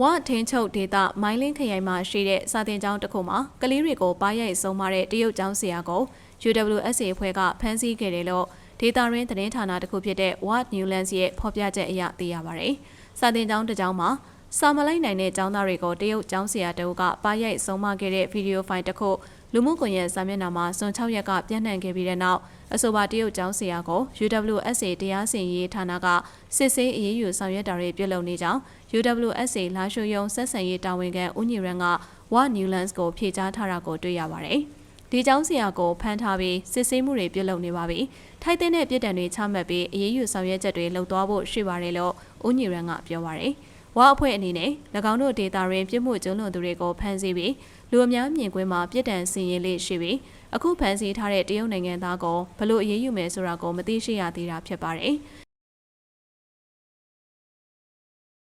ဝထင်းချုပ်ဒေတာမိုင်းလင်းခရိုင်မှာရှိတဲ့စာတင်ကျောင်းတစ်ခုမှာကလေးတွေကိုပါရိုက်ဆုံးမတဲ့တရုတ်ကျောင်းဆရာကို UWSA အဖွဲ့ကဖမ်းဆီးခဲ့တယ်လို့ဒေတာရင်းသတင်းဌာနတစ်ခုဖြစ်တဲ့ What Newlands ရဲ့ဖော်ပြချက်အရသိရပါတယ်။စာတင်ကျောင်းတစ်ကျောင်းမှာ စာမလိုက်နိုင်တဲ့ကျောင်းသားတွေကိုတရုတ်ကျောင်းဆရာတအုပ်ကပါရိုက်ဆုံးမခဲ့တဲ့ဗီဒီယိုဖိုင်တစ်ခုလူမှုကွန်ရက်စာမျက်နှာမှာဇွန်6ရက်ကပြန့်နှံ့ခဲ့ပြီးတဲ့နောက်အဆိုပါတရုတ်ကျောင်းဆရာကို UWSA တရားစီရင်ရေးဌာနကစစ်ဆေးအရေးယူဆောင်ရွက်တာတွေပြုလုပ်နေကြောင်း UWSA လာရှိုယုံဆက်ဆံရေးတာဝန်ခံဦးညီရန်က What Newlands ကိုဖြေကြားထားတာကိုတွေ့ရပါတယ်။ဒီကျောင်းဆရာကိုဖမ်းထားပြီးစစ်ဆေးမှုတွေပြုလုပ်နေပါပြီ။ထိုက်တဲ့ပြည်တံတွေချမှတ်ပြီးအရေးယူဆောင်ရွက်ချက်တွေလုပ်သွားဖို့ရှိပါတယ်လို့ဦးညီရန်ကပြောပါတယ်။ ဝါအဖွဲ့အနေနဲ့၎င်းတို့ဒေတာရင်းပြစ်မှုကျူးလွန်သူတွေကိုဖမ်းဆီးပြီးလူအများမြင်ကွင်းမှာပြစ်ဒဏ်စီရင်လေးရှိပြီးအခုဖမ်းဆီးထားတဲ့တရုတ်နိုင်ငံသားကိုဘလို့အရေးယူမယ်ဆိုတာကိုမသိရှိရသေးတာဖြစ်ပါတယ်။